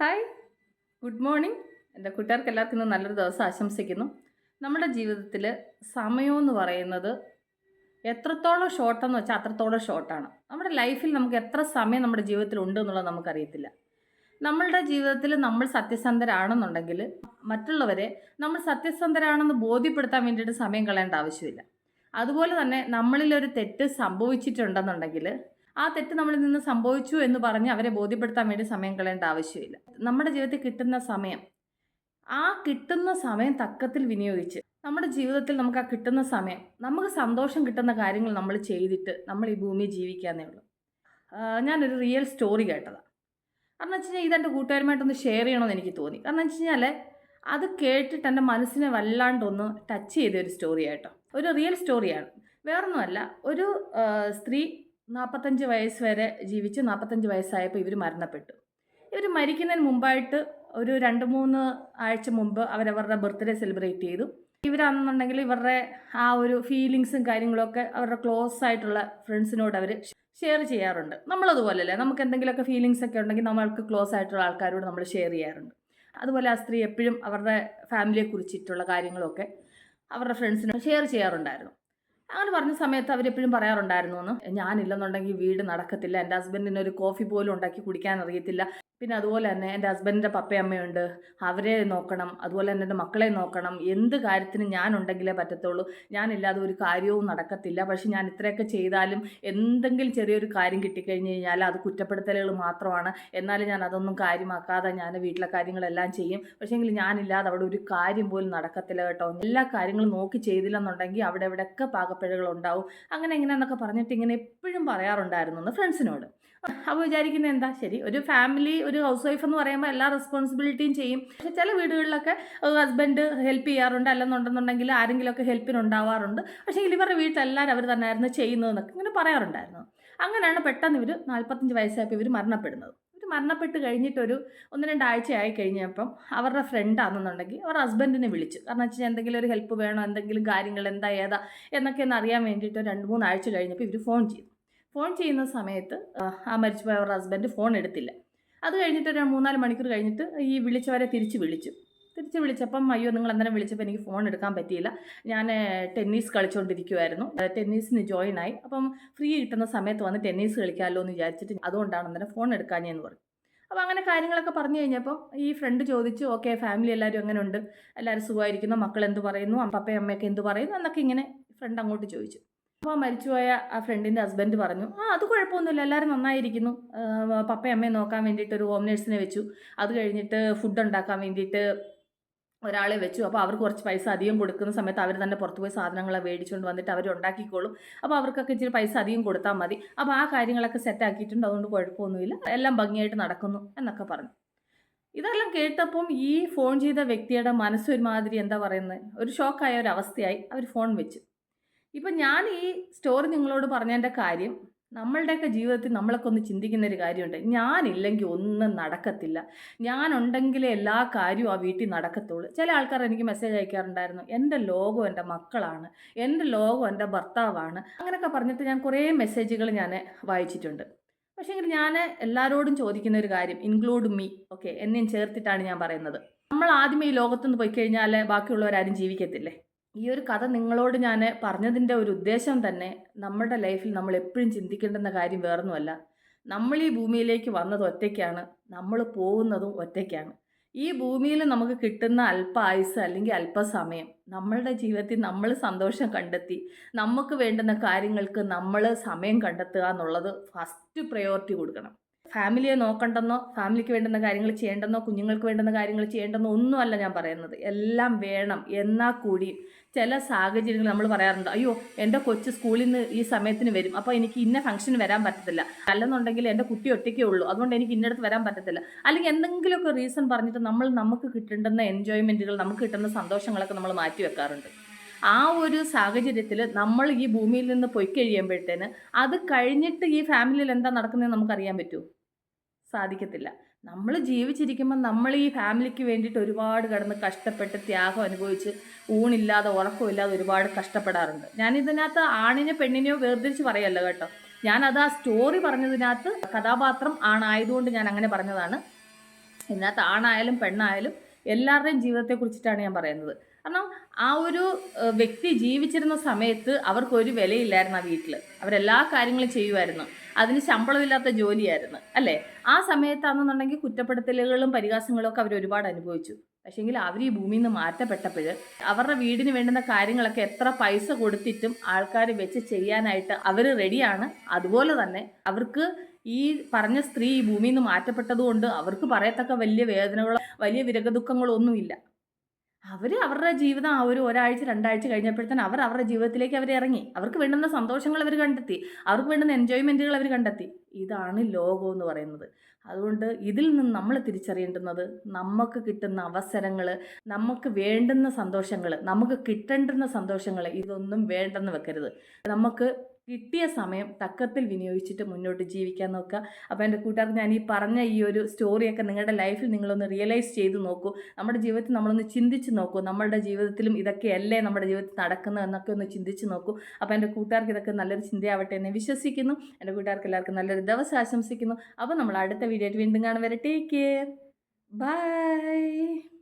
Hi good morning എന്റെ കൂട്ടുകാർക്ക് എല്ലാവർക്കും ഇന്ന് നല്ലൊരു ദിവസം ആശംസിക്കുന്നു. നമ്മുടെ ജീവിതത്തിൽ സമയമെന്ന് പറയുന്നത് എത്രത്തോളം ഷോർട്ടെന്ന് വെച്ചാൽ അത്രത്തോളം ഷോർട്ടാണ് നമ്മുടെ ലൈഫിൽ നമുക്ക് എത്ര സമയം നമ്മുടെ ജീവിതത്തിൽ ഉണ്ട് എന്നുള്ളത് നമുക്കറിയത്തില്ല. നമ്മളുടെ ജീവിതത്തിൽ നമ്മൾ സത്യസന്ധരാണെന്നുണ്ടെങ്കിൽ മറ്റുള്ളവരെ നമ്മൾ സത്യസന്ധരാണെന്ന് ബോധ്യപ്പെടുത്താൻ വേണ്ടിയിട്ട് സമയം കളയേണ്ട ആവശ്യമില്ല. അതുപോലെ തന്നെ നമ്മളിലൊരു തെറ്റ് സംഭവിച്ചിട്ടുണ്ടെന്നുണ്ടെങ്കിൽ ആ തെറ്റ് നമ്മളിൽ നിന്ന് സംഭവിച്ചു എന്ന് പറഞ്ഞ് അവരെ ബോധ്യപ്പെടുത്താൻ വേണ്ടി സമയം കളയേണ്ട ആവശ്യമില്ല. നമ്മുടെ ജീവിതത്തിൽ കിട്ടുന്ന സമയം ആ കിട്ടുന്ന സമയം തക്കത്തിൽ വിനിയോഗിച്ച് നമ്മുടെ ജീവിതത്തിൽ നമുക്ക് ആ കിട്ടുന്ന സമയം നമുക്ക് സന്തോഷം കിട്ടുന്ന കാര്യങ്ങൾ നമ്മൾ ചെയ്തിട്ട് നമ്മൾ ഈ ഭൂമി ജീവിക്കാന്നേ ഉള്ളൂ. ഞാനൊരു റിയൽ സ്റ്റോറി കേട്ടതാണ് കാരണം വെച്ച് കഴിഞ്ഞാൽ ഇതെന്റെ കൂട്ടുകാരുമായിട്ടൊന്ന് ഷെയർ ചെയ്യണമെന്ന് എനിക്ക് തോന്നി. കാരണം വെച്ച് കഴിഞ്ഞാൽ അത് കേട്ടിട്ട് എന്റെ മനസ്സിനെ വല്ലാണ്ടൊന്ന് ടച്ച് ചെയ്ത ഒരു സ്റ്റോറി ആയിട്ടോ. ഒരു റിയൽ സ്റ്റോറിയാണ് വേറൊന്നുമല്ല ഒരു സ്ത്രീ നാൽപ്പത്തഞ്ച് വയസ്സ് വരെ ജീവിച്ച് നാൽപ്പത്തഞ്ച് വയസ്സായപ്പോൾ ഇവർ മരണപ്പെട്ടു. ഇവർ മരിക്കുന്നതിന് മുമ്പായിട്ട് ഒരു രണ്ട് മൂന്ന് ആഴ്ച മുമ്പ് അവരവരുടെ ബർത്ത്ഡേ സെലിബ്രേറ്റ് ചെയ്തു. ഇവരാണെന്നുണ്ടെങ്കിൽ ഇവരുടെ ആ ഒരു ഫീലിങ്സും കാര്യങ്ങളൊക്കെ അവരുടെ ക്ലോസ് ആയിട്ടുള്ള ഫ്രണ്ട്സിനോട് അവർ ഷെയർ ചെയ്യാറുണ്ട്. നമ്മളതുപോലെയല്ലേ? നമുക്ക് എന്തെങ്കിലുമൊക്കെ ഫീലിങ്സ് ഒക്കെ ഉണ്ടെങ്കിൽ നമ്മൾക്ക് ക്ലോസ് ആയിട്ടുള്ള ആൾക്കാരോട് നമ്മൾ ഷെയർ ചെയ്യാറുണ്ട്. അതുപോലെ ആ സ്ത്രീ എപ്പോഴും അവരുടെ ഫാമിലിയെ കുറിച്ചിട്ടുള്ള കാര്യങ്ങളൊക്കെ അവരുടെ ഫ്രണ്ട്സിനോട് ഷെയർ ചെയ്യാറുണ്ടായിരുന്നു. അങ്ങനെ പറഞ്ഞ സമയത്ത് അവരെപ്പോഴും പറയാറുണ്ടായിരുന്നു എന്ന് ഞാനില്ലെന്നുണ്ടെങ്കിൽ വീട് നടക്കത്തില്ല. എന്റെ ഹസ്ബൻഡിന് ഒരു കോഫി പോലും ഉണ്ടാക്കി കുടിക്കാൻ അറിയത്തില്ല. പിന്നെ അതുപോലെ തന്നെ എന്റെ ഹസ്ബൻഡിന്റെ പപ്പയമ്മയുണ്ട് അവരെ നോക്കണം അതുപോലെ തന്നെ എന്റെ മക്കളെ നോക്കണം. എന്ത് കാര്യത്തിന് ഞാൻ ഉണ്ടെങ്കിലേ പറ്റത്തുള്ളൂ. ഞാനില്ലാതെ ഒരു കാര്യവും നടക്കത്തില്ല. പക്ഷേ ഞാൻ ഇത്രയൊക്കെ ചെയ്താലും എന്തെങ്കിലും ചെറിയൊരു കാര്യം കിട്ടിക്കഴിഞ്ഞ് കഴിഞ്ഞാൽ അത് കുറ്റപ്പെടുത്തലുകൾ മാത്രമാണ്. എന്നാലും ഞാൻ അതൊന്നും കാര്യമാക്കാതെ ഞാൻ വീട്ടിലെ കാര്യങ്ങളെല്ലാം ചെയ്യും. പക്ഷേങ്കിൽ ഞാനില്ലാതെ അവിടെ ഒരു കാര്യം പോലും നടക്കത്തില്ല കേട്ടോ. എല്ലാ കാര്യങ്ങളും നോക്കി ചെയ്തില്ലെന്നുണ്ടെങ്കിൽ അവിടെ എവിടെയൊക്കെ പാകപ്പിഴകൾ ഉണ്ടാവും. അങ്ങനെ ഇങ്ങനെയെന്നൊക്കെ പറഞ്ഞിട്ട് ഇങ്ങനെ എപ്പോഴും പറയാറുണ്ടായിരുന്നു ഫ്രണ്ട്സിനോട്. അപ്പോൾ വിചാരിക്കുന്നത് എന്താ? ശരി ഒരു ഫാമിലി ഒരു ഹൗസ് വൈഫ് എന്ന് പറയുമ്പോൾ എല്ലാ റെസ്പോൺസിബിലിറ്റിയും ചെയ്യും. പക്ഷെ ചില വീടുകളിലൊക്കെ ഹസ്ബൻഡ് ഹെൽപ്പ് ചെയ്യാറുണ്ട് അല്ലെന്നുണ്ടെന്നുണ്ടെങ്കിൽ ആരെങ്കിലുമൊക്കെ ഹെൽപ്പിന് ഉണ്ടാവാറുണ്ട് പക്ഷേ ഇവരുടെ വീട്ടിലെല്ലാവരും അവർ തന്നെയായിരുന്നു ചെയ്യുന്നതെന്നൊക്കെ ഇങ്ങനെ പറയാറുണ്ടായിരുന്നു. അങ്ങനെയാണ് പെട്ടെന്ന് ഇവർ നാൽപ്പത്തഞ്ച് വയസ്സായപ്പോൾ ഇവർ മരണപ്പെടുന്നത്. ഇവർ മരണപ്പെട്ട് കഴിഞ്ഞിട്ടൊരു ഒന്ന് രണ്ടാഴ്ചയായി കഴിഞ്ഞപ്പം അവരുടെ ഫ്രണ്ടാണെന്നുണ്ടെങ്കിൽ അവർ ഹസ്ബൻഡിനെ വിളിച്ചു. കാരണം വെച്ചാൽ എന്തെങ്കിലും ഒരു ഹെൽപ്പ് വേണോ? എന്തെങ്കിലും കാര്യങ്ങൾ എന്താ? ഏതാ? എന്നൊക്കെ ഒന്ന് അറിയാൻ വേണ്ടിയിട്ട് രണ്ട് മൂന്നാഴ്ച കഴിഞ്ഞപ്പോൾ ഇവർ ഫോൺ ചെയ്തു. ഫോൺ ചെയ്യുന്ന സമയത്ത് ആ, മരിച്ചുപോയ അവരുടെ ഹസ്ബൻഡ് ഫോൺ എടുത്തില്ല. അത് കഴിഞ്ഞിട്ട് ഒരു മൂന്നാൽ മണിക്കൂർ കഴിഞ്ഞിട്ട് ഈ വിളിച്ചവരെ തിരിച്ച് വിളിച്ചു. തിരിച്ച് വിളിച്ചപ്പം അയ്യോ നിങ്ങൾ അന്നേരം വിളിച്ചപ്പോൾ എനിക്ക് ഫോൺ എടുക്കാൻ പറ്റിയില്ല. ഞാൻ ടെന്നീസ് കളിച്ചുകൊണ്ടിരിക്കുമായിരുന്നു ടെന്നീസിന് ജോയിൻ ആയി. അപ്പം ഫ്രീ കിട്ടുന്ന സമയത്ത് വന്ന് ടെന്നീസ് കളിക്കാമല്ലോ എന്ന് വിചാരിച്ചിട്ട് അതുകൊണ്ടാണ് അന്നേരം ഫോൺ എടുക്കാഞ്ഞെന്ന് പറഞ്ഞു. അപ്പോൾ അങ്ങനെ കാര്യങ്ങളൊക്കെ പറഞ്ഞു കഴിഞ്ഞപ്പോൾ ഈ ഫ്രണ്ട് ചോദിച്ചു ഓക്കെ ഫാമിലി എല്ലാവരും എങ്ങനെ ഉണ്ട് എല്ലാവരും സുഖമായിരിക്കുന്നു? മക്കൾ എന്ത് പറയുന്നു? പപ്പയും അമ്മയൊക്കെ എന്ത് പറയുന്നു? എന്നൊക്കെ ഇങ്ങനെ ഫ്രണ്ട് അങ്ങോട്ട് ചോദിച്ചു. അപ്പോൾ മരിച്ചുപോയ ആ ഫ്രണ്ടിന്റെ ഹസ്ബൻഡ് പറഞ്ഞു ആ അത് കുഴപ്പമൊന്നുമില്ല എല്ലാവരും നന്നായിരിക്കുന്നു. പപ്പയും അമ്മയും നോക്കാൻ വേണ്ടിയിട്ട് ഒരു ഹോം നേഴ്സിനെ വെച്ചു. അത് കഴിഞ്ഞിട്ട് ഫുഡ് ഉണ്ടാക്കാൻ വേണ്ടിയിട്ട് ഒരാളെ വെച്ചു. അപ്പോൾ അവർക്ക് കുറച്ച് പൈസ അധികം കൊടുക്കുന്ന സമയത്ത് അവർ തന്നെ പുറത്തുപോയി സാധനങ്ങളെ മേടിച്ചുകൊണ്ട് വന്നിട്ട് അവർ ഉണ്ടാക്കിക്കോളും. അപ്പോൾ അവർക്കൊക്കെ ഇച്ചിരി പൈസ അധികം കൊടുത്താൽ മതി. അപ്പോൾ ആ കാര്യങ്ങളൊക്കെ സെറ്റ് ആക്കിയിട്ടുണ്ട്. അതുകൊണ്ട് കുഴപ്പമൊന്നുമില്ല. എല്ലാം ഭംഗിയായിട്ട് നടക്കുന്നു എന്നൊക്കെ പറഞ്ഞു. ഇതെല്ലാം കേട്ടപ്പം ഈ ഫോൺ ചെയ്ത വ്യക്തിയുടെ മനസ്സൊരുമാതിരി എന്താ പറയുന്നത് ഒരു ഷോക്കായ ഒരു അവസ്ഥയായി. അവർ ഫോൺ വെച്ചു. ഇപ്പം ഞാൻ ഈ സ്റ്റോറി നിങ്ങളോട് പറഞ്ഞതിന്റെ കാര്യം നമ്മളുടെയൊക്കെ ജീവിതത്തിൽ നമ്മളൊക്കെ ഒന്ന് ചിന്തിക്കുന്ന ഒരു കാര്യമുണ്ട്. ഞാനില്ലെങ്കിൽ ഒന്നും നടക്കത്തില്ല. ഞാനുണ്ടെങ്കിലേ എല്ലാ കാര്യവും ആ വീട്ടിൽ നടക്കത്തുള്ളൂ. ചില ആൾക്കാർ എനിക്ക് മെസ്സേജ് അയക്കാറുണ്ടായിരുന്നു എന്റെ ലോകം എന്റെ മക്കളാണ്. എന്റെ ലോകം എന്റെ ഭർത്താവാണ്. അങ്ങനെയൊക്കെ പറഞ്ഞിട്ട് ഞാൻ കുറേ മെസ്സേജുകൾ ഞാൻ വായിച്ചിട്ടുണ്ട്. പക്ഷേ എങ്കിൽ ഞാൻ എല്ലാവരോടും ചോദിക്കുന്ന ഒരു കാര്യം ഇൻക്ലൂഡ് മീ. ഓക്കെ എന്നെയും ചേർത്തിട്ടാണ് ഞാൻ പറയുന്നത്. നമ്മൾ ആദ്യമേ ഈ ലോകത്തുനിന്ന് പോയി കഴിഞ്ഞാൽ ബാക്കിയുള്ളവരാരും ജീവിക്കത്തില്ലേ? ഈ ഒരു കഥ നിങ്ങളോട് ഞാൻ പറഞ്ഞതിന്റെ ഒരു ഉദ്ദേശം തന്നെ നമ്മുടെ ലൈഫിൽ നമ്മൾ എപ്പോഴും ചിന്തിക്കേണ്ടുന്ന കാര്യം വേറൊന്നുമല്ല. നമ്മൾ ഈ ഭൂമിയിലേക്ക് വന്നത് ഒറ്റയ്ക്കാണ്. നമ്മൾ പോകുന്നതും ഒറ്റയ്ക്കാണ്. ഈ ഭൂമിയിൽ നമുക്ക് കിട്ടുന്ന അല്പ ആയുസ് അല്ലെങ്കിൽ അല്പസമയം നമ്മളുടെ ജീവിതത്തിൽ നമ്മൾ സന്തോഷം കണ്ടെത്തി നമുക്ക് വേണ്ടുന്ന കാര്യങ്ങൾക്ക് നമ്മൾ സമയം കണ്ടെത്തുക എന്നുള്ളത് ഫസ്റ്റ് പ്രയോറിറ്റി കൊടുക്കണം. ഫാമിലിയെ നോക്കണ്ടെന്നോ ഫാമിലിക്ക് വേണ്ടുന്ന കാര്യങ്ങൾ ചെയ്യേണ്ടെന്നോ കുഞ്ഞുങ്ങൾക്ക് വേണ്ടുന്ന കാര്യങ്ങൾ ചെയ്യേണ്ടെന്നോ ഒന്നുമല്ല ഞാൻ പറയുന്നത്. എല്ലാം വേണം. എന്നാൽ കൂടി ചില സാഹചര്യങ്ങൾ നമ്മൾ പറയാറുണ്ട്. അയ്യോ എന്റെ കൊച്ച് സ്കൂളിൽ നിന്ന് ഈ സമയത്തിന് വരും. അപ്പോൾ എനിക്ക് ഇന്ന ഫംഗ്ഷന് വരാൻ പറ്റത്തില്ല. അല്ലെന്നുണ്ടെങ്കിൽ എന്റെ കുട്ടി ഒറ്റയ്ക്കേ ഉള്ളൂ. അതുകൊണ്ട് എനിക്ക് ഇന്നടത്ത് വരാൻ പറ്റത്തില്ല. അല്ലെങ്കിൽ എന്തെങ്കിലുമൊക്കെ റീസൺ പറഞ്ഞിട്ട് നമ്മൾ നമുക്ക് കിട്ടേണ്ടുന്ന എൻജോയ്മെന്റുകൾ നമുക്ക് കിട്ടുന്ന സന്തോഷങ്ങളൊക്കെ നമ്മൾ മാറ്റി വെക്കാറുണ്ട്. ആ ഒരു സാഹചര്യത്തിൽ നമ്മൾ ഈ ഭൂമിയിൽ നിന്ന് പോയി കഴിയുമ്പോഴത്തേന് അത് കഴിഞ്ഞിട്ട് ഈ ഫാമിലിയിൽ എന്താ നടക്കുന്നതെന്ന് നമുക്കറിയാൻ പറ്റുമോ? സാധിക്കത്തില്ല. നമ്മൾ ജീവിച്ചിരിക്കുമ്പോൾ നമ്മൾ ഈ ഫാമിലിക്ക് വേണ്ടിയിട്ട് ഒരുപാട് കിടന്ന് കഷ്ടപ്പെട്ട് ത്യാഗം അനുഭവിച്ച് ഊണില്ലാതെ ഉറക്കമില്ലാതെ ഒരുപാട് കഷ്ടപ്പെടാറുണ്ട്. ഞാൻ ഇതിനകത്ത് ആണിനെ പെണ്ണിനെയോ വേർതിരിച്ച് പറയല്ലോ കേട്ടോ. ഞാനത് ആ സ്റ്റോറി പറഞ്ഞതിനകത്ത് കഥാപാത്രം ആണായതുകൊണ്ട് ഞാൻ അങ്ങനെ പറഞ്ഞതാണ്. ഇതിനകത്ത് ആണായാലും പെണ്ണായാലും എല്ലാവരുടെയും ജീവിതത്തെ കുറിച്ചിട്ടാണ് ഞാൻ പറയുന്നത്. കാരണം ആ ഒരു വ്യക്തി ജീവിച്ചിരുന്ന സമയത്ത് അവർക്കൊരു വിലയില്ലായിരുന്നു ആ വീട്ടിൽ അവരെല്ലാ കാര്യങ്ങളും ചെയ്യുമായിരുന്നു. അതിന് ശമ്പളമില്ലാത്ത ജോലിയായിരുന്നു അല്ലേ? ആ സമയത്താണെന്നുണ്ടെങ്കിൽ കുറ്റപ്പെടുത്തലുകളും പരിഹാസങ്ങളും ഒക്കെ അവർ ഒരുപാട് അനുഭവിച്ചു. പക്ഷേങ്കിൽ അവർ ഈ ഭൂമിയിൽ നിന്ന് മാറ്റപ്പെട്ടപ്പോൾ അവരുടെ വീടിന് വേണ്ടുന്ന കാര്യങ്ങളൊക്കെ എത്ര പൈസ കൊടുത്തിട്ടും ആൾക്കാർ വെച്ച് ചെയ്യാനായിട്ട് അവർ റെഡിയാണ്. അതുപോലെ തന്നെ അവർക്ക് ഈ പറഞ്ഞ സ്ത്രീ ഈ ഭൂമിയിൽ നിന്ന് മാറ്റപ്പെട്ടതുകൊണ്ട് അവർക്ക് പറയത്തക്ക വലിയ വേദനകളോ വലിയ വിരകദുഃഖങ്ങളോ ഒന്നുമില്ല. അവർ അവരുടെ ജീവിതം ആ ഒരു ഒരാഴ്ച രണ്ടാഴ്ച കഴിഞ്ഞപ്പോഴത്തേന് അവർ അവരുടെ ജീവിതത്തിലേക്ക് അവർ ഇറങ്ങി. അവർക്ക് വേണ്ടുന്ന സന്തോഷങ്ങൾ അവർ കണ്ടെത്തി. അവർക്ക് വേണ്ടുന്ന എൻജോയ്മെന്റുകൾ അവർ കണ്ടെത്തി. ഇതാണ് ലോകം എന്ന് പറയുന്നത്. അതുകൊണ്ട് ഇതിൽ നിന്ന് നമ്മൾ തിരിച്ചറിയേണ്ടുന്നത് നമുക്ക് കിട്ടുന്ന അവസരങ്ങൾ നമുക്ക് വേണ്ടുന്ന സന്തോഷങ്ങൾ നമുക്ക് കിട്ടേണ്ടുന്ന സന്തോഷങ്ങൾ ഇതൊന്നും വേണ്ടെന്ന് വെക്കരുത്. നമുക്ക് കിട്ടിയ സമയം തക്കത്തിൽ വിനിയോഗിച്ചിട്ട് മുന്നോട്ട് ജീവിക്കാൻ നോക്കുക. അപ്പോൾ എന്റെ കൂട്ടുകാർക്ക് ഞാൻ ഈ പറഞ്ഞ ഈ ഒരു സ്റ്റോറിയൊക്കെ നിങ്ങളുടെ ലൈഫിൽ നിങ്ങളൊന്ന് റിയലൈസ് ചെയ്ത് നോക്കൂ. നമ്മുടെ ജീവിതത്തിൽ നമ്മളൊന്ന് ചിന്തിച്ച് നോക്കൂ. നമ്മളുടെ ജീവിതത്തിലും ഇതൊക്കെയല്ലേ നമ്മുടെ ജീവിതത്തിൽ നടക്കുന്നത് എന്നൊക്കെ ഒന്ന് ചിന്തിച്ച് നോക്കൂ. അപ്പോൾ എന്റെ കൂട്ടുകാർക്ക് ഇതൊക്കെ നല്ലൊരു ചിന്തയാവട്ടെ എന്നെ വിശ്വസിക്കുന്നു. എന്റെ കൂട്ടുകാർക്ക് എല്ലാവർക്കും നല്ലൊരു ദിവസം ആശംസിക്കുന്നു. അപ്പോൾ നമ്മൾ അടുത്ത വീഡിയോ ആയിട്ട് വീണ്ടും കാണും വരെ. Take care bye